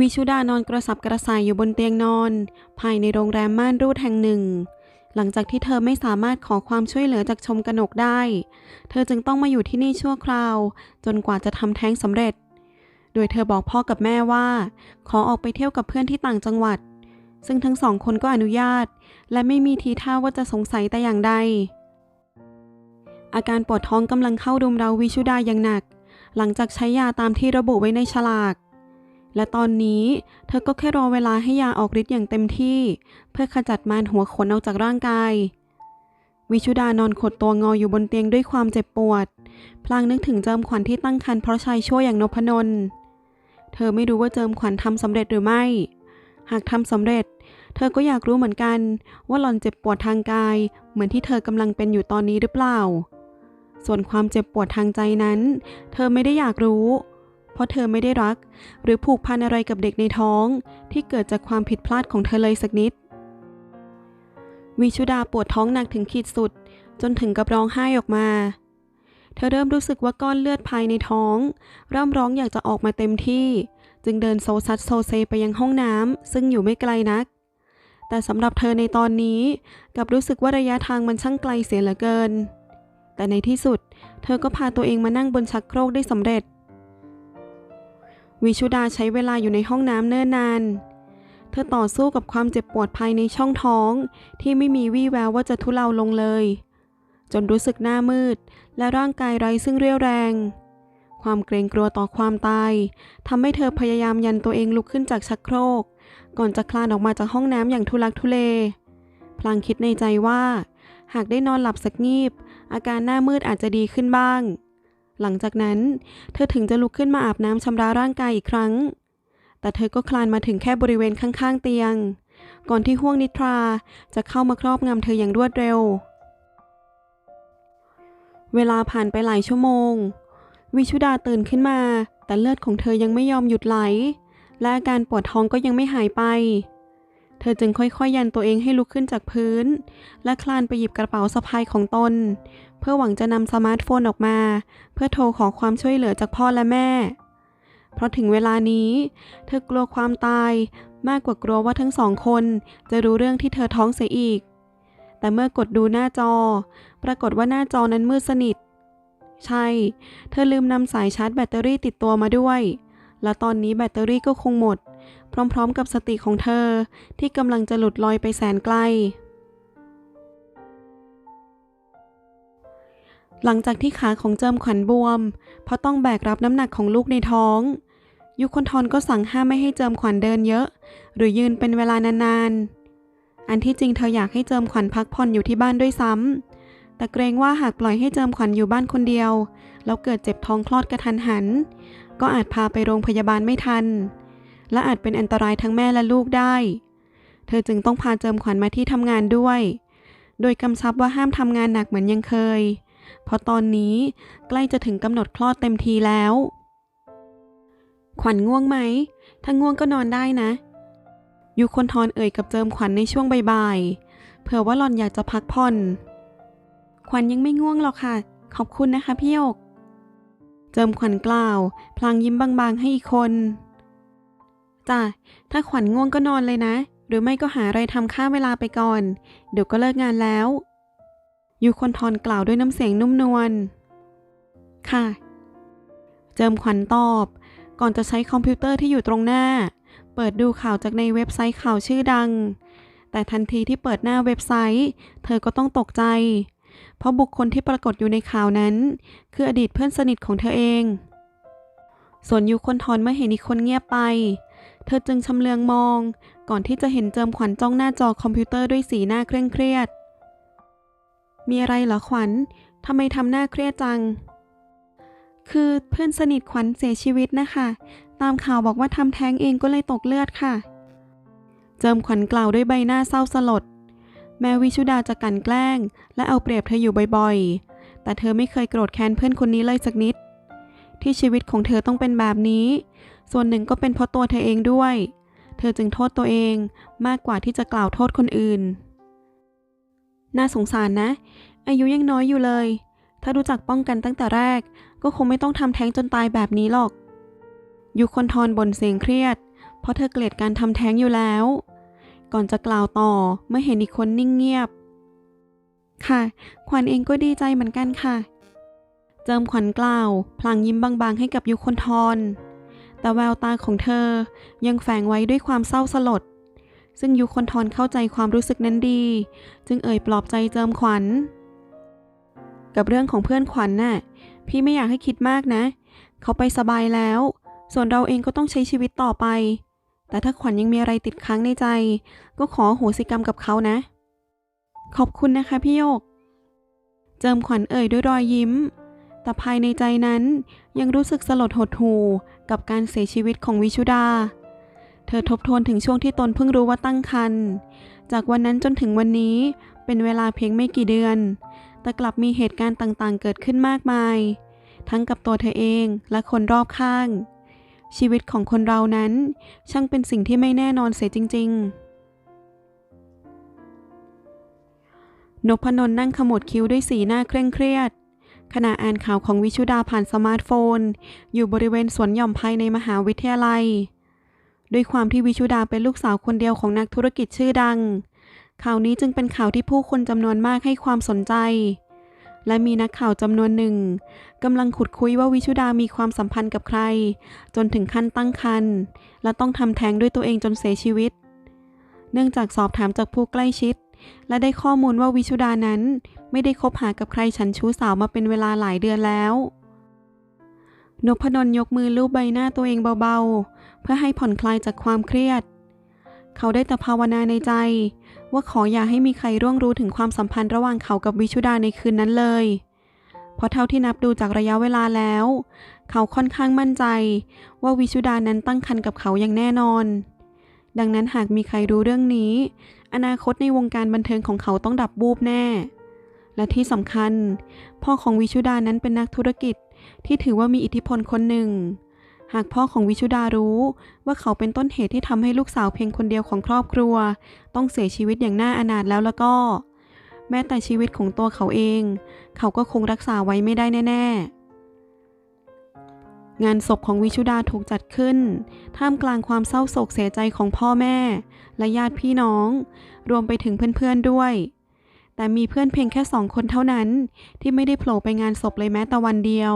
วิชุดานอนกระสับกระส่ายอยู่บนเตียงนอน ภายในโรงแรมม่านรูดแห่งหนึ่ง หลังจากที่เธอไม่สามารถขอความช่วยเหลือจากชมกนกได้ เธอจึงต้องมาอยู่ที่นี่ชั่วคราว จนกว่าจะทำแท้งสำเร็จ โดยเธอบอกพ่อกับแม่ว่า ขอออกไปเที่ยวกับเพื่อนที่ต่างจังหวัด ซึ่งทั้งสองคนก็อนุญาต และไม่มีทีท่าว่าจะสงสัยแต่อย่างใด อาการปวดท้องกำลังเข้ารุมเราวิชุดาอย่างหนัก หลังจากใช้ยาตามที่ระบุไว้ในฉลาก และตอนนี้เธอก็แค่รอเวลาให้ยาออกฤทธิ์อย่างเต็มที่ เพื่อขจัดมารหัวขนออกจากร่างกาย วิชุดานอนขดตัวงออยู่บนเตียงด้วยความเจ็บปวด พลางนึกถึงเจิมขวัญที่ตั้งครรภ์เพราะชายชั่วอย่างนพนนท์เธอไม่รู้ว่าเจิมขวัญทำสำเร็จหรือไม่ หากทำสำเร็จ เธอก็อยากรู้เหมือนกัน ว่าหล่อนเจ็บปวดทางกาย เหมือนที่เธอกำลังเป็นอยู่ตอนนี้หรือเปล่า ส่วนความเจ็บปวดทางใจนั้น เธอไม่ได้อยากรู้เเพราะเธอไม่ได้รัก หรือผูกพันอะไรกับเด็กในท้อง ที่เกิดจากความผิดพลาดของเธอเลยสักนิด วิชุดาปวดท้องหนักถึงขีดสุด จนถึงกับร้องไห้ออกมา เธอเริ่มรู้สึกว่าก้อนเลือดภายในท้องเริ่มร้องอยากจะออกมาเต็มที่ จึงเดินโซซัดโซเซไปยังห้องน้ำซึ่งอยู่ไม่ไกลนัก แต่สำหรับเธอในตอนนี้กลับรู้สึกว่าระยะทางมันช่างไกลเสียเหลือเกิน แต่ในที่สุด เธอก็พาตัวเองมานั่งบนชักโครกได้สำเร็จ วิชุดาใช้เวลาอยู่ในห้องน้ำเนิ่นนาน เธอต่อสู้กับความเจ็บปวดภายในช่องท้องที่ไม่มีวี่แววว่าจะทุเลาลงเลย จนรู้สึกหน้ามืด และร่างกายไร้ซึ่งเรี่ยวแรง ความเกรงกลัวต่อความตายทำให้เธอพยายามยันตัวเองลุกขึ้นจากชักโครก ก่อนจะคลานออกมาจากห้องน้ำอย่างทุลักทุเล พลางคิดในใจว่า หากได้นอนหลับสักงีบ อาการหน้ามืดอาจจะดีขึ้นบ้าง หลังจากนั้น เธอถึงจะลุกขึ้นมาอาบน้ำชำระร่างกายอีกครั้ง แต่เธอก็คลานมาถึงแค่บริเวณข้างๆเตียง ก่อนที่ห้วงนิทราจะเข้ามาครอบงำเธออย่างรวดเร็ว เวลาผ่านไปหลายชั่วโมง วิชุดาตื่นขึ้นมา แต่เลือดของเธอยังไม่ยอมหยุดไหล และอาการปวดท้องก็ยังไม่หายไปเธอจึงค่อยๆ ยันตัวเองให้ลุกขึ้นจากพื้น และคลานไปหยิบกระเป๋าสะพายของตน เพื่อหวังจะนำสมาร์ทโฟนออกมา เพื่อโทรขอความช่วยเหลือจากพ่อและแม่ เพราะถึงเวลานี้ เธอกลัวความตายมากกว่ากลัวว่าทั้งสองคนจะรู้เรื่องที่เธอท้องเสียอีก แต่เมื่อกดดูหน้าจอ ปรากฏว่าหน้าจอนั้นมืดสนิท ใช่ เธอลืมนำสายชาร์จแบตเตอรี่ติดตัวมาด้วย และตอนนี้แบตเตอรี่ก็คงหมด พร้อมๆ กับสติของเธอที่กำลังจะหลุดลอยไปแสนไกล หลังจากที่ขาของเจิมขวัญบวม เพราะต้องแบกรับน้ำหนักของลูกในท้อง ยุคนทรก็สั่งห้ามไม่ให้เจิมขวัญเดินเยอะ หรือยืนเป็นเวลานานๆ อันที่จริงเธออยากให้เจิมขวัญพักผ่อนอยู่ที่บ้านด้วยซ้ำ แต่เกรงว่าหากปล่อยให้เจิมขวัญอยู่บ้านคนเดียว แล้วเกิดเจ็บท้องคลอดกระทันหัน ก็อาจพาไปโรงพยาบาลไม่ทัน และอาจเป็นอันตรายทั้งแม่และลูกได้ เธอจึงต้องพาเจิมขวัญมาที่ทำงานด้วย โดยกำชับว่าห้ามทำงานหนักเหมือนยังเคย เพราะตอนนี้ใกล้จะถึงกำหนดคลอดเต็มทีแล้ว ขวัญง่วงไหม ถ้าง่วงก็นอนได้นะยุคนทรเอ่ยกับเจิมขวัญในช่วงบ่ายๆ เผื่อว่าหล่อนอยากจะพักผ่อน ขวัญยังไม่ง่วงหรอกค่ะ ขอบคุณนะคะพี่ยก เจิมขวัญกล่าว พลางยิ้มบางๆให้อีกคนจ้ะถ้าขวัญง่วงก็นอนเลยนะ หรือไม่ก็หาอะไรทำค่าเวลาไปก่อน เดี๋ยวก็เลิกงานแล้ว ยูคนทรกล่าวด้วยน้ำเสียงนุ่มนวล ค่ะ เจิมขวัญตอบ ก่อนจะใช้คอมพิวเตอร์ที่อยู่ตรงหน้า เปิดดูข่าวจากในเว็บไซต์ข่าวชื่อดัง แต่ทันทีที่เปิดหน้าเว็บไซต์ เธอก็ต้องตกใจ เพราะบุคคลที่ปรากฏอยู่ในข่าวนั้น คืออดีตเพื่อนสนิทของเธอเอง ส่วนยูคนทรเมื่อเห็นอีกคนเงียบไป เธอจึงชำเลืองมอง ก่อนที่จะเห็นเจิมขวัญจ้องหน้าจอคอมพิวเตอร์ด้วยสีหน้าเคร่งเครียด มีอะไรเหรอขวัญทำไมทำหน้าเครียดจัง คือเพื่อนสนิทขวัญเสียชีวิตนะคะ ตามข่าวบอกว่าทำแท้งเองก็เลยตกเลือดค่ะ เจิมขวัญกล่าวด้วยใบหน้าเศร้าสลด แม้วิชุดาจะกันแกล้ง และเอาเปรียบเธออยู่บ่อยๆ แต่เธอไม่เคยโกรธแค้นเพื่อนคนนี้เลยสักนิด ที่ชีวิตของเธอต้องเป็นแบบนี้ ส่วนหนึ่งก็เป็นเพราะตัวเธอเองด้วย เธอจึงโทษตัวเองมากกว่าที่จะกล่าวโทษคนอื่น น่าสงสารนะ อายุยังน้อยอยู่เลย ถ้ารู้จักป้องกันตั้งแต่แรก ก็คงไม่ต้องทำแท้งจนตายแบบนี้หรอก ยุคนทรบ่นเสียงเครียด เพราะเธอเกลียดการทำแท้งอยู่แล้ว ก่อนจะกล่าวต่อเมื่อเห็นอีกคนนิ่งเงียบ ค่ะ ขวัญเองก็ดีใจเหมือนกันค่ะ เจิมขวัญกล่าว พลางยิ้มบางๆให้กับยุคนทรแต่แววตาของเธอยังแฝงไว้ด้วยความเศร้าสลด ซึ่งยุคนทรเข้าใจความรู้สึกนั้นดี จึงเอ่ยปลอบใจเจิมขวัญ กับเรื่องของเพื่อนขวัญน่ะพี่ไม่อยากให้คิดมากนะ เขาไปสบายแล้ว ส่วนเราเองก็ต้องใช้ชีวิตต่อไป แต่ถ้าขวัญยังมีอะไรติดค้างในใจ ก็ขอโหสิกรรมกับเขานะ ขอบคุณนะคะพี่โยก เจิมขวัญเอ่ยด้วยรอยยิ้ม แต่ภายในใจนั้นยังรู้สึกสลดหดหู่กับการเสียชีวิตของวิชุดา ธอทบทวนถึงช่วงที่ตนเพิ่งรู้ว่าตั้งครรภ์ จากวันนั้นจนถึงวันนี้เป็นเวลาเพียงไม่กี่เดือน แต่กลับมีเหตุการณ์ต่างๆ เกิดขึ้นมากมาย ทั้งกับตัวเธอเองและคนรอบข้าง ชีวิตของคนเรานั้นช่างเป็นสิ่งที่ไม่แน่นอนเสียจริง ๆ นพนนนั่งขมวดคิ้วด้วยสีหน้าเคร่งเครียด ขณะอ่านข่าวของวิชุดาผ่านสมาร์ทโฟน อยู่บริเวณสวนหย่อมภายในมหาวิทยาลัย ด้วยความที่วิชุดาเป็นลูกสาวคนเดียวของนักธุรกิจชื่อดัง ข่าวนี้จึงเป็นข่าวที่ผู้คนจำนวนมากให้ความสนใจ และมีนักข่าวจำนวนหนึ่งกำลังขุดคุยว่าวิชุดามีความสัมพันธ์กับใคร จนถึงขั้นตั้งครรภ์และต้องทำแท้งด้วยตัวเองจนเสียชีวิต เนื่องจากสอบถามจากผู้ใกล้ชิด และได้ข้อมูลว่าวิชุดานั้น ไม่ได้คบหากับใครฉันชู้สาวมาเป็นเวลาหลายเดือนแล้ว นพดลยกมือลูบใบหน้าตัวเองเบาๆ เพื่อให้ผ่อนคลายจากความเครียด เขาได้แต่ภาวนาในใจ ว่าขออย่าให้มีใครร่วงรู้ถึงความสัมพันธ์ระหว่างเขากับวิชุดาในคืนนั้นเลย เพราะเท่าที่นับดูจากระยะเวลาแล้ว เขาค่อนข้างมั่นใจ ว่าวิชุดานั้นตั้งครรภ์กับเขาอย่างแน่นอน ดังนั้นหากมีใครรู้เรื่องนี้ อนาคตในวงการบันเทิงของเขาต้องดับบูบแน่และที่สำคัญ พ่อของวิชุดานั้นเป็นนักธุรกิจ ที่ถือว่ามีอิทธิพลคนหนึ่ง หากพ่อของวิชุดารู้ว่าเขาเป็นต้นเหตุที่ทำให้ลูกสาวเพียงคนเดียวของครอบครัว ต้องเสียชีวิตอย่างน่าอนาถแล้วแล้วก็ แม้แต่ชีวิตของตัวเขาเอง เขาก็คงรักษาไว้ไม่ได้แน่ ๆงานศพของวิชุดาถูกจัดขึ้น ท่ามกลางความเศร้าโศกเสียใจของพ่อแม่ และญาติพี่น้อง รวมไปถึงเพื่อนๆด้วย แต่มีเพื่อนเพียงแค่สองคนเท่านั้น ที่ไม่ได้โผล่ไปงานศพเลยแม้แต่วันเดียว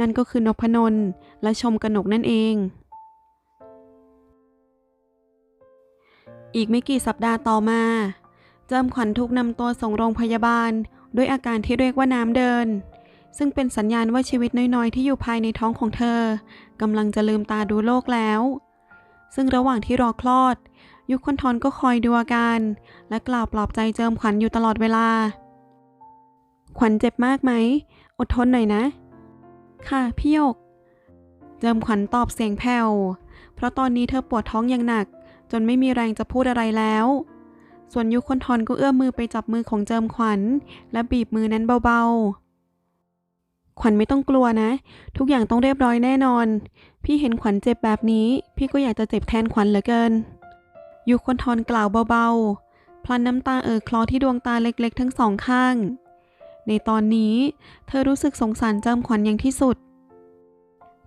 นั่นก็คือนพนนท์และชมกนกนั่นเอง อีกไม่กี่สัปดาห์ต่อมา เจิมขวัญถูกนำตัวส่งโรงพยาบาล ด้วยอาการที่เรียกว่าน้ำเดิน ซึ่งเป็นสัญญาณว่าชีวิตน้อยๆ ที่อยู่ภายในท้องของเธอกำลังจะลืมตาดูโลกแล้ว ซึ่งระหว่างที่รอคลอด ยุคคนทอนก็คอยดูอาการ และกล่าวปลอบใจเจิมขวัญอยู่ตลอดเวลา ขวัญเจ็บมากไหม อดทนหน่อยนะ ค่ะพี่ยก เจิมขวัญตอบเสียงแผ่ว เพราะตอนนี้เธอปวดท้องอย่างหนัก จนไม่มีแรงจะพูดอะไรแล้ว ส่วนยุคคนทอนก็เอื้อมมือไปจับมือของเจิมขวัญ และบีบมือนั้นเบาๆ ขวัญไม่ต้องกลัวนะ ทุกอย่างต้องเรียบร้อยแน่นอน พี่เห็นขวัญเจ็บแบบนี้ พี่ก็อยากจะเจ็บแทนขวัญเหลือเกิน ยุคคนทอนกล่าวเบาๆ พลันน้ำตาเอ่อคลอที่ดวงตาเล็กๆ ทั้งสองข้าง ในตอนนี้ เธอรู้สึกสงสารเจิมขวัญอย่างที่สุด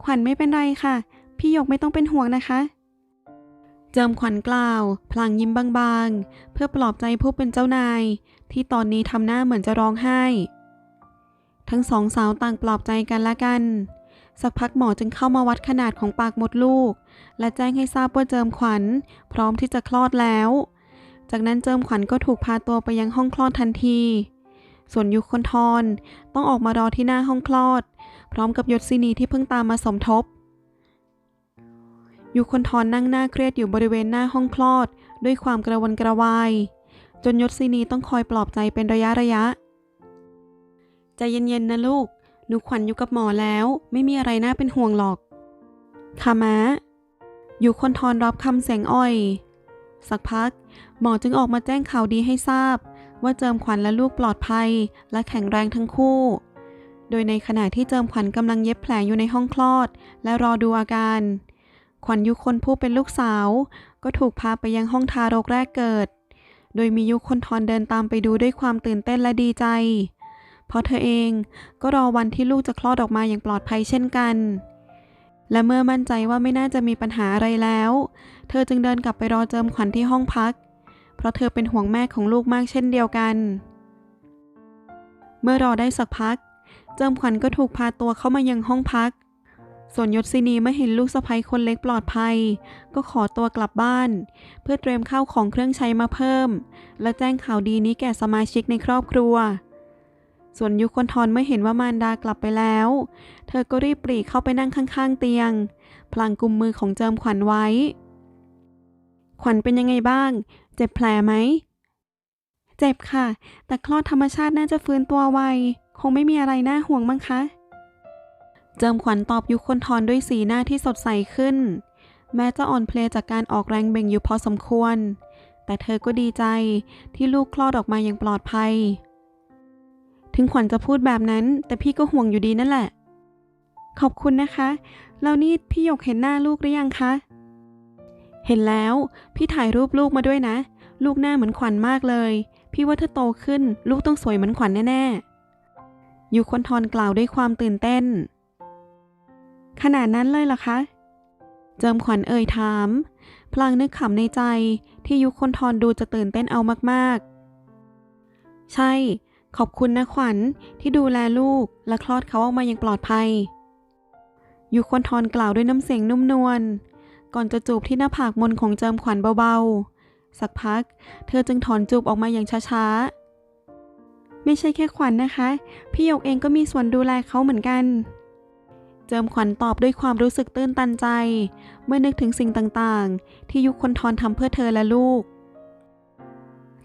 ขวัญไม่เป็นไรค่ะ พี่หยกไม่ต้องเป็นห่วงนะคะเจิมขวัญกล่าว พลางยิ้มบางๆ เพื่อปลอบใจผู้เป็นเจ้านาย ที่ตอนนี้ทำหน้าเหมือนจะร้องไห้ ทั้งสองสาวต่างปลอบใจกันและกัน สักพักหมอจึงเข้ามาวัดขนาดของปากมดลูก และแจ้งให้ทราบว่าเจิมขวัญ พร้อมที่จะคลอดแล้ว จากนั้นเจิมขวัญก็ถูกพาตัวไปยังห้องคลอดทันที ส่วนยุคคนทอนต้องออกมารอที่หน้าห้องคลอด พร้อมกับยศศินีที่เพิ่งตามมาสมทบยุคคนทอนนั่งหน้าเครียดอยู่บริเวณหน้าห้องคลอด ด้วยความกระวนกระวาย จนยศศินีต้องคอยปลอบใจเป็นระยะระยะใจเย็นๆนะลูก นูขวัญอยู่กับหมอแล้วไม่มีอะไรน่าเป็นห่วงหรอกค่ะม้า อยู่คนทอนรับคำเสียงอ้อย สักพัก หมอจึงออกมาแจ้งข่าวดีให้ทราบ ว่าเจิมขวัญและลูกปลอดภัย และแข็งแรงทั้งคู่ โดยในขณะที่เจิมขวัญกำลังเย็บแผลอยู่ในห้องคลอด และรอดูอาการ ขวัญยุคนผู้เป็นลูกสาว ก็ถูกพาไปยังห้องทารกแรกเกิด โดยมียุคนทอนเดินตามไปดูด้วยความตื่นเต้นและดีใจ เพราะเธอเองก็รอวันที่ลูกจะคลอดออกมาอย่างปลอดภัยเช่นกัน และเมื่อมั่นใจว่าไม่น่าจะมีปัญหาอะไรแล้ว เธอจึงเดินกลับไปรอเจิมขวัญที่ห้องพัก เพราะเธอเป็นห่วงแม่ของลูกมากเช่นเดียวกัน เมื่อรอได้สักพัก เจิมขวัญก็ถูกพาตัวเข้ามายังห้องพัก ส่วนยศศินีเมื่อเห็นลูกสะใภ้คนเล็กปลอดภัย ก็ขอตัวกลับบ้าน เพื่อเตรียมข้าวของเครื่องใช้มาเพิ่ม และแจ้งข่าวดีนี้แก่สมาชิกในครอบครัว ส่วนยุคนทรเมื่อเห็นว่ามารดากลับไปแล้ว เธอก็รีบปรีเข้าไปนั่งข้างๆเตียง พลางกุมมือของเจิมขวัญไว้ ขวัญเป็นยังไงบ้าง เจ็บแผลไหม เจ็บค่ะ แต่คลอดธรรมชาติน่าจะฟื้นตัวไว คงไม่มีอะไรน่าห่วงมั้งคะ เจิมขวัญตอบยุคนทรด้วยสีหน้าที่สดใสขึ้น แม้จะอ่อนเพลียจากการออกแรงเบ่งอยู่พอสมควร แต่เธอก็ดีใจที่ลูกคลอดออกมาอย่างปลอดภัย ถึงขวัญจะพูดแบบนั้น แต่พี่ก็ห่วงอยู่ดีนั่นแหละ ขอบคุณนะคะ แล้วนี่พี่หยกเห็นหน้าลูกหรือยังคะ เห็นแล้ว พี่ถ่ายรูปลูกมาด้วยนะ ลูกหน้าเหมือนขวัญมากเลย พี่ว่าถ้าโตขึ้น ลูกต้องสวยเหมือนขวัญแน่ๆ อยูคนทรกล่าวด้วยความตื่นเต้น ขนาดนั้นเลยเหรอคะ เจิมขวัญเอ่ยถาม พลางนึกขำในใจที่ยุคนทรดูจะตื่นเต้นเอามากๆใช่ ขอบคุณนะขวัญที่ดูแลลูกและคลอดเขาออกมาอย่างปลอดภัยยุคนทรกล่าวด้วยน้ำเสียงนุ่มนวล ก่อนจะจูบที่หน้าผากมนของเจิมขวัญเบาๆ สักพัก เธอจึงถอนจูบออกมาอย่างช้าๆ ไม่ใช่แค่ขวัญนะคะ พี่หยกเองก็มีส่วนดูแลเขาเหมือนกัน เจิมขวัญตอบด้วยความรู้สึกตื้นตันใจ เมื่อนึกถึงสิ่งต่างๆ ที่ยุคนทรทำเพื่อเธอและลูก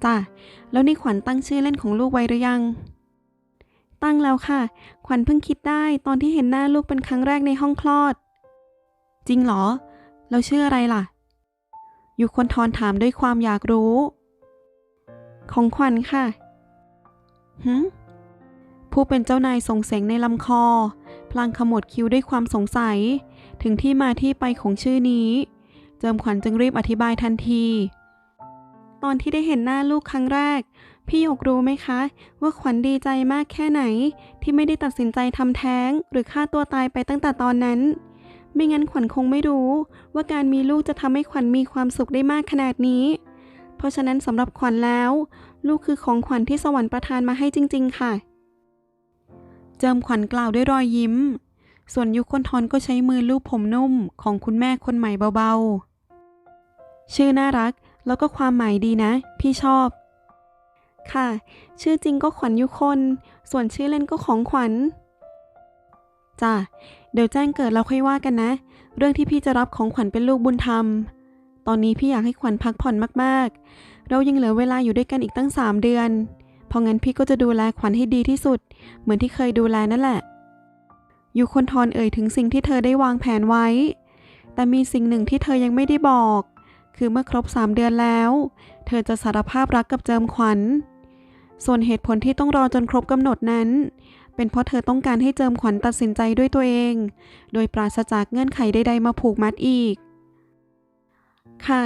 จ้ะแล้วนี่ขวัญตั้งชื่อเล่นของลูกไว้หรือยัง ตั้งแล้วค่ะ ขวัญเพิ่งคิดได้ตอนที่เห็นหน้าลูกเป็นครั้งแรกในห้องคลอด จริงเหรอแล้วชื่ออะไรล่ะ อยุคนทรถามด้วยความอยากรู้ ของขวัญค่ะหืมผู้เป็นเจ้านายส่งเสียงในลำคอ พลางขมวดคิ้วด้วยความสงสัย ถึงที่มาที่ไปของชื่อนี้ เจิมขวัญจึงรีบอธิบายทันที ตอนที่ได้เห็นหน้าลูกครั้งแรก พี่หยกรู้ไหมคะ ว่าขวัญดีใจมากแค่ไหน ที่ไม่ได้ตัดสินใจทำแท้ง หรือฆ่าตัวตายไปตั้งแต่ตอนนั้น ไม่งั้นขวัญคงไม่รู้ ว่าการมีลูกจะทำให้ขวัญมีความสุขได้มากขนาดนี้ เพราะฉะนั้นสำหรับขวัญแล้ว ลูกคือของขวัญที่สวรรค์ประทานมาให้จริง ๆ ค่ะ เจิมขวัญกล่าวด้วยรอยยิ้ม ส่วนยุคนทรก็ใช้มือลูบผมนุ่มของคุณแม่คนใหม่เบาๆ ชื่อน่ารัก แล้วก็ความหมายดีนะ พี่ชอบ ค่ะ ชื่อจริงก็ขวัญยุคน ส่วนชื่อเล่นก็ของขวัญจ้ะเดี๋ยวแจ้งเกิดแล้วค่อยว่ากันนะ เรื่องที่พี่จะรับของขวัญเป็นลูกบุญธรรม ตอนนี้พี่อยากให้ขวัญพักผ่อนมากๆ เรายังเหลือเวลาอยู่ด้วยกันอีกตั้งสามเดือน เพราะงั้นพี่ก็จะดูแลขวัญให้ดีที่สุด เหมือนที่เคยดูแลนั่นแหละยูคนทรเอ่ยถึงสิ่งที่เธอได้วางแผนไว้ แต่มีสิ่งหนึ่งที่เธอยังไม่ได้บอก คือเมื่อครบสามเดือนแล้ว เธอจะสารภาพรักกับเจิมขวัญ ส่วนเหตุผลที่ต้องรอจนครบกำหนดนั้น เป็นเพราะเธอต้องการให้เจิมขวัญตัดสินใจด้วยตัวเอง โดยปราศจากเงื่อนไขใดๆมาผูกมัดอีก ค่ะ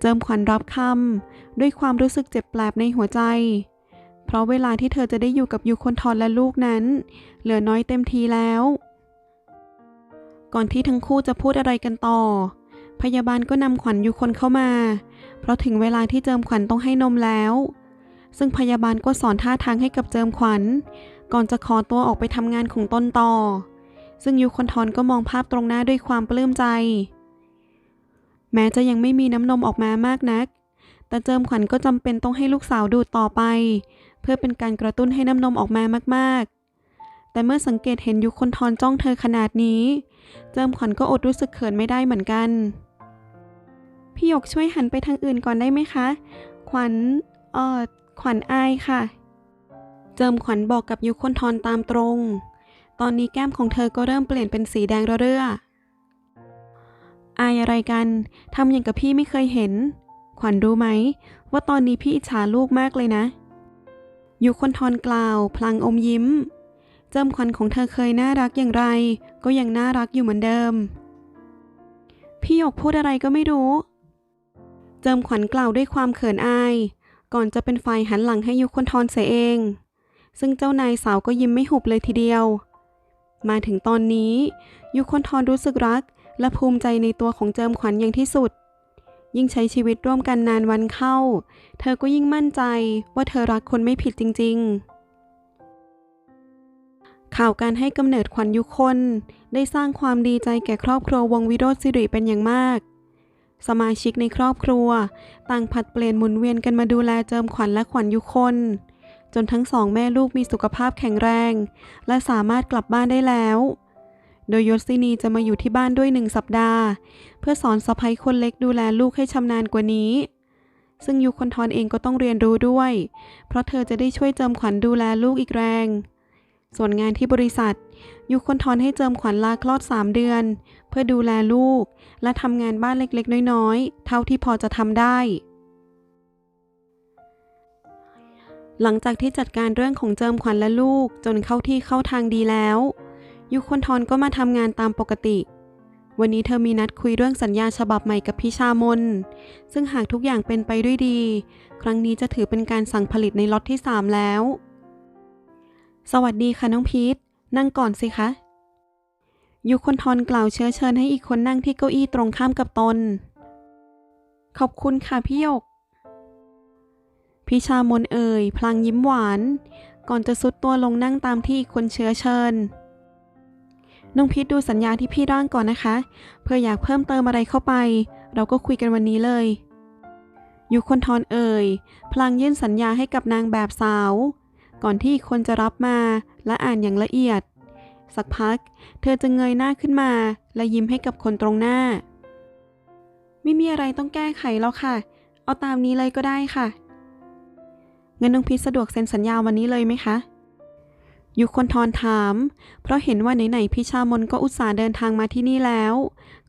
เจิมขวัญรับคำด้วยความรู้สึกเจ็บแปลบในหัวใจ เพราะเวลาที่เธอจะได้อยู่กับยูคนทรและลูกนั้น เหลือน้อยเต็มทีแล้ว ก่อนที่ทั้งคู่จะพูดอะไรกันต่อ พยาบาลก็นำขวัญยูคนเข้ามา เพราะถึงเวลาที่เจิมขวัญต้องให้นมแล้ว ซึ่งพยาบาลก็สอนท่าทางให้กับเจิมขวัญ ก่อนจะขอตัวออกไปทำงานของตนต่อ ซึ่งยูคนทรก็มองภาพตรงหน้าด้วยความปลื้มใจ แม้จะยังไม่มีน้ำนมออกมามากนัก แต่เจิมขวัญก็จำเป็นต้องให้ลูกสาวดูดต่อไป เพื่อเป็นการกระตุ้นให้น้ำนมออกมามากๆแต่เมื่อสังเกตเห็นยุคนทรจ้องเธอขนาดนี้ เจิมขวัญก็อดรู้สึกเขินไม่ได้เหมือนกัน พี่หยกช่วยหันไปทางอื่นก่อนได้ไหมคะ ขวัญเอ่อขวัญอายค่ะ เจิมขวัญบอกกับยุคนทรตามตรง ตอนนี้แก้มของเธอก็เริ่มเปลี่ยนเป็นสีแดงระเรื่อ อายอะไรกัน ทำอย่างกับพี่ไม่เคยเห็น ขวัญรู้ไหม ว่าตอนนี้พี่อิจฉาลูกมากเลยนะ ยุคนทรกล่าว พลางอมยิ้ม เจิมขวัญของเธอเคยน่ารักอย่างไร ก็ยังน่ารักอยู่เหมือนเดิม พี่หยกพูดอะไรก็ไม่รู้ เจิมขวัญกล่าวด้วยความเขินอาย ก่อนจะเป็นฝ่ายหันหลังให้ยุคนทรเสียเอง ซึ่งเจ้านายสาวก็ยิ้มไม่หุบเลยทีเดียว มาถึงตอนนี้ ยุคนทรรู้สึกรัก และภูมิใจในตัวของเจิมขวัญอย่างที่สุด ยิ่งใช้ชีวิตร่วมกันนานวันเข้า เธอก็ยิ่งมั่นใจว่าเธอรักคนไม่ผิดจริง ๆ ข่าวการให้กำเนิดขวัญยุคนได้สร้างความดีใจแก่ครอบครัววงวิโรจน์สิริเป็นอย่างมาก สมาชิกในครอบครัว ต่างผัดเปลี่ยนหมุนเวียนกันมาดูแลเจิมขวัญและขวัญยุคน จนทั้งสองแม่ลูกมีสุขภาพแข็งแรง และสามารถกลับบ้านได้แล้ว โดยยศินีจะมาอยู่ที่บ้านด้วยหนึ่งสัปดาห์ เพื่อสอนสะใภ้คนเล็กดูแลลูกให้ชำนาญกว่านี้ ซึ่งยุคนทรเองก็ต้องเรียนรู้ด้วย เพราะเธอจะได้ช่วยเจิมขวัญดูแลลูกอีกแรง ส่วนงานที่บริษัท ยุคนทรให้เจิมขวัญลาคลอด 3 เดือน เพื่อดูแลลูก และทำงานบ้านเล็กๆ น้อยๆ เท่าที่พอจะทำได้ หลังจากที่จัดการเรื่องของเจิมขวัญและลูกจนเข้าที่เข้าทางดีแล้ว ยุคนทรก็มาทำงานตามปกติ วันนี้เธอมีนัดคุยเรื่องสัญญาฉบับใหม่กับพี่ชามน ซึ่งหากทุกอย่างเป็นไปด้วยดี ครั้งนี้จะถือเป็นการสั่งผลิตในล็อตที่ 3 แล้ว สวัสดีค่ะน้องพีทนั่งก่อนสิคะยุคนทรกล่าวเชื้อเชิญให้อีกคนนั่งที่เก้าอี้ตรงข้ามกับตน ขอบคุณค่ะพี่หยกพี่ชามนเอ่ย พลางยิ้มหวาน ก่อนจะซุดตัวลงนั่งตามที่อีกคนเชื้อเชิญ น้องพีทดูสัญญาที่พี่ร่างก่อนนะคะ เพื่ออยากเพิ่มเติมอะไรเข้าไป เราก็คุยกันวันนี้เลยยุคนทรเอ่ย พลางยื่นสัญญาให้กับนางแบบสาว ก่อนที่อีกคนจะรับมาและอ่านอย่างละเอียด สักพัก เธอจะเงยหน้าขึ้นมา และยิ้มให้กับคนตรงหน้า ไม่มีอะไรต้องแก้ไขแล้วค่ะ เอาตามนี้เลยก็ได้ค่ะเงั้นน้องพีสะดวกเซ็นสัญญาวันนี้เลยไหมคะยุคนทรถาม เพราะเห็นว่าไหนๆพี่ชามนก็อุตส่าห์เดินทางมาที่นี่แล้ว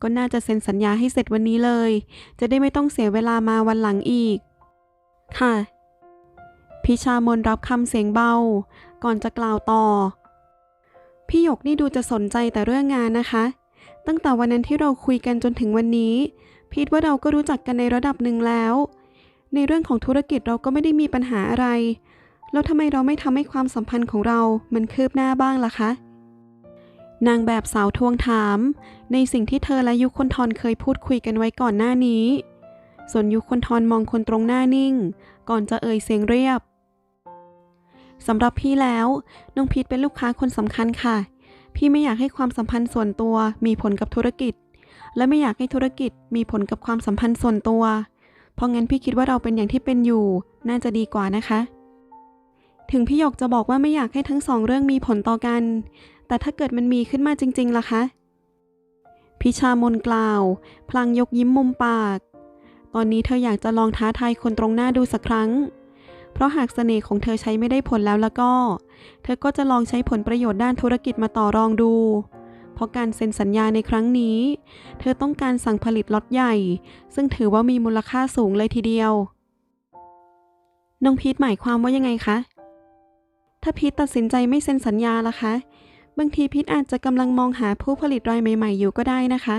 ก็น่าจะเซ็นสัญญาให้เสร็จวันนี้เลย จะได้ไม่ต้องเสียเวลามาวันหลังอีก ค่ะ พี่ชามนรับคำเสียงเบา ก่อนจะกล่าวต่อ พี่หยกนี่ดูจะสนใจแต่เรื่องงานนะคะ ตั้งแต่วันนั้นที่เราคุยกันจนถึงวันนี้ พีทว่าเราก็รู้จักกันในระดับหนึ่งแล้ว ในเรื่องของธุรกิจเราก็ไม่ได้มีปัญหาอะไร แล้วทำไมเราไม่ทำให้ความสัมพันธ์ของเรา มันคืบหน้าบ้างล่ะคะ นางแบบสาวทวงถาม ในสิ่งที่เธอและยุคนทรเคยพูดคุยกันไว้ก่อนหน้านี้ส่วนยุคนทรมองคนตรงหน้านิ่ง ก่อนจะเอ่ยเสียงเรียบ สำหรับพี่แล้ว น้องพีทเป็นลูกค้าคนสำคัญค่ะ พี่ไม่อยากให้ความสัมพันธ์ส่วนตัวมีผลกับธุรกิจ และไม่อยากให้ธุรกิจมีผลกับความสัมพันธ์ส่วนตัว เพราะงั้นพี่คิดว่าเราเป็นอย่างที่เป็นอยู่ น่าจะดีกว่านะคะ ถึงพี่หยกจะบอกว่าไม่อยากให้ทั้งสองเรื่องมีผลต่อกัน แต่ถ้าเกิดมันมีขึ้นมาจริงๆล่ะคะพิชามนกล่าว พลางยกยิ้มมุมปาก ตอนนี้เธออยากจะลองท้าทายคนตรงหน้าดูสักครั้ง เพราะหากเสน่ห์ของเธอใช้ไม่ได้ผลแล้วแล้วก็ เธอก็จะลองใช้ผลประโยชน์ด้านธุรกิจมาต่อรองดู เพราะการเซ็นสัญญาในครั้งนี้ เธอต้องการสั่งผลิตล็อตใหญ่ ซึ่งถือว่ามีมูลค่าสูงเลยทีเดียว น้องพีทหมายความว่ายังไงคะ ถ้าพีทตัดสินใจไม่เซ็นสัญญาล่ะคะ บางทีพีทอาจจะกำลังมองหาผู้ผลิตรายใหม่ ๆ อยู่ก็ได้นะคะ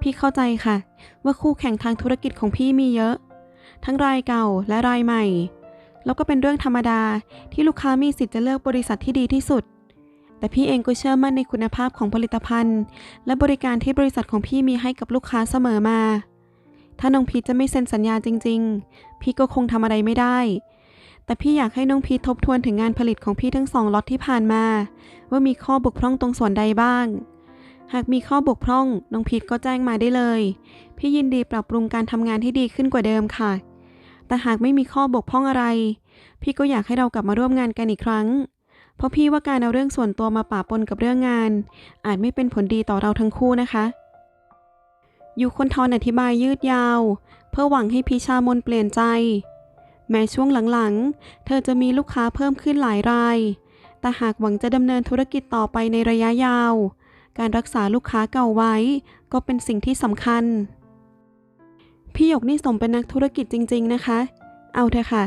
พี่เข้าใจค่ะ ว่าคู่แข่งทางธุรกิจของพี่มีเยอะ ทั้งรายเก่าและรายใหม่ แล้วก็เป็นเรื่องธรรมดาที่ลูกค้ามีสิทธิ์จะเลือกบริษัทที่ดีที่สุด แต่พี่เองก็เชื่อมั่นในคุณภาพของผลิตภัณฑ์ และบริการที่บริษัทของพี่มีให้กับลูกค้าเสมอมา ถ้าน้องพีทจะไม่เซ็นสัญญาจริง ๆ พี่ก็คงทำอะไรไม่ได้ แต่พี่อยากให้น้องพีททบทวนถึงงานผลิตของพี่ทั้งสองล็อตที่ผ่านมา ว่ามีข้อบกพร่องตรงส่วนใดบ้างหากมีข้อบกพร่อง น้องพีทก็แจ้งมาได้เลย พี่ยินดีปรับปรุงการทำงานที่ดีขึ้นกว่าเดิมค่ะ แต่หากไม่มีข้อบกพร่องอะไร พี่ก็อยากให้เรากลับมาร่วมงานกันอีกครั้ง เพราะพี่ว่าการเอาเรื่องส่วนตัวมาปะปนกับเรื่องงาน อาจไม่เป็นผลดีต่อเราทั้งคู่นะคะยูคนทอนอธิบายยืดยาว เพื่อหวังให้พิชามนเปลี่ยนใจ แม้ช่วงหลังๆ เธอจะมีลูกค้าเพิ่มขึ้นหลายราย แต่หากหวังจะดำเนินธุรกิจต่อไปในระยะยาว การรักษาลูกค้าเก่าไว้ ก็เป็นสิ่งที่สำคัญ พี่หยกนี่สมเป็นนักธุรกิจจริง ๆ นะคะ เอาเถอะค่ะ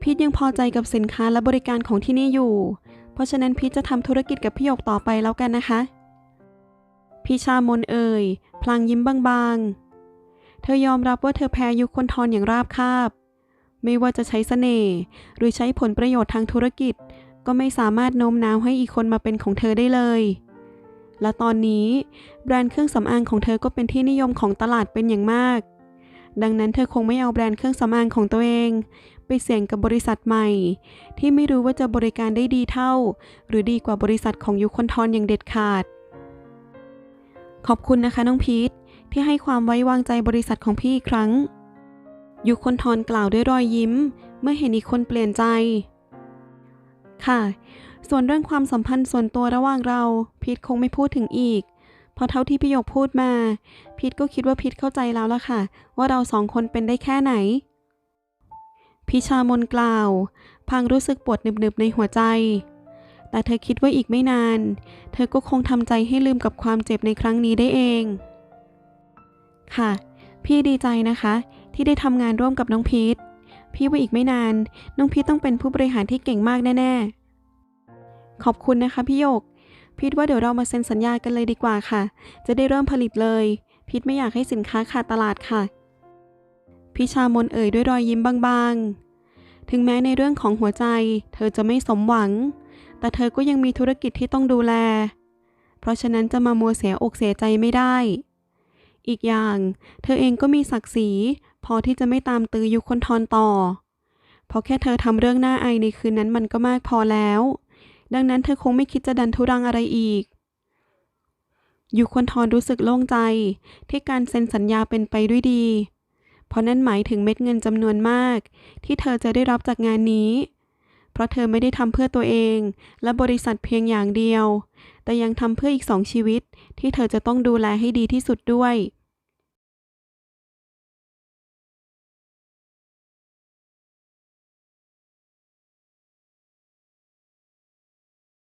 พีทยังพอใจกับสินค้าและบริการของที่นี่อยู่ เพราะฉะนั้นพีทจะทำธุรกิจกับพี่หยกต่อไปแล้วกันนะคะ พี่ชามนเอ่ย พลางยิ้มบางๆ เธอยอมรับว่าเธอแพ้ยุคคนทอนอย่างราบคาบ ไม่ว่าจะใช้เสน่ห์หรือใช้ผลประโยชน์ทางธุรกิจ ก็ไม่สามารถโน้มน้าวให้อีกคนมาเป็นของเธอได้เลย และตอนนี้ แบรนด์เครื่องสำอางของเธอก็เป็นที่นิยมของตลาดเป็นอย่างมาก ดังนั้นเธอคงไม่เอาแบรนด์เครื่องสำอางของตัวเอง ไปเสี่ยงกับบริษัทใหม่ ที่ไม่รู้ว่าจะบริการได้ดีเท่า หรือดีกว่าบริษัทของยุคนทรอย่างเด็ดขาด ขอบคุณนะคะน้องพีทที่ให้ความไว้วางใจบริษัทของพี่อีกครั้ง ยุคนทรกล่าวด้วยรอยยิ้ม เมื่อเห็นอีกคนเปลี่ยนใจ ค่ะ ส่วนเรื่องความสัมพันธ์ส่วนตัวระหว่างเรา พีทคงไม่พูดถึงอีก พราะเท่าที่พี่หยกพูดมาพีทก็คิดว่าพีทเข้าใจแล้วล่ะค่ะ ว่าเราสองคนเป็นได้แค่ไหน พิชามนกล่าว พังรู้สึกปวดหนึบๆในหัวใจ แต่เธอคิดว่าอีกไม่นาน เธอก็คงทำใจให้ลืมกับความเจ็บในครั้งนี้ได้เอง ค่ะ พี่ดีใจนะคะ ที่ได้ทำงานร่วมกับน้องพีทพี่ว่าอีกไม่นาน น้องพีทต้องเป็นผู้บริหารที่เก่งมากแน่ๆขอบคุณนะคะพี่หยก พีทว่าเดี๋ยวเรามาเซ็นสัญญากันเลยดีกว่าค่ะ จะได้เริ่มผลิตเลย พีทไม่อยากให้สินค้าขาดตลาดค่ะ พิชามนเอ่ยด้วยรอยยิ้มบางๆ ถึงแม้ในเรื่องของหัวใจ เธอจะไม่สมหวัง แต่เธอก็ยังมีธุรกิจที่ต้องดูแล เพราะฉะนั้นจะมามัวเสียอกเสียใจไม่ได้ อีกอย่าง เธอเองก็มีศักดิ์ศรีพอที่จะไม่ตามตือยุคนทรต่อ เพราะแค่เธอทำเรื่องหน่าไอในคืนนั้นมันก็มากพอแล้ว ดังนั้นเธอคงไม่คิดจะดันทุรังอะไรอีกยุคนทรรู้สึกโล่งใจที่การเซ็นสัญญาเป็นไปด้วยดี เพราะนั่นหมายถึงเม็ดเงินจำนวนมาก ที่เธอจะได้รับจากงานนี้ เพราะเธอไม่ได้ทำเพื่อตัวเอง และบริษัทเพียงอย่างเดียว แต่ยังทำเพื่ออีกสองชีวิตที่เธอจะต้องดูแลให้ดีที่สุดด้วย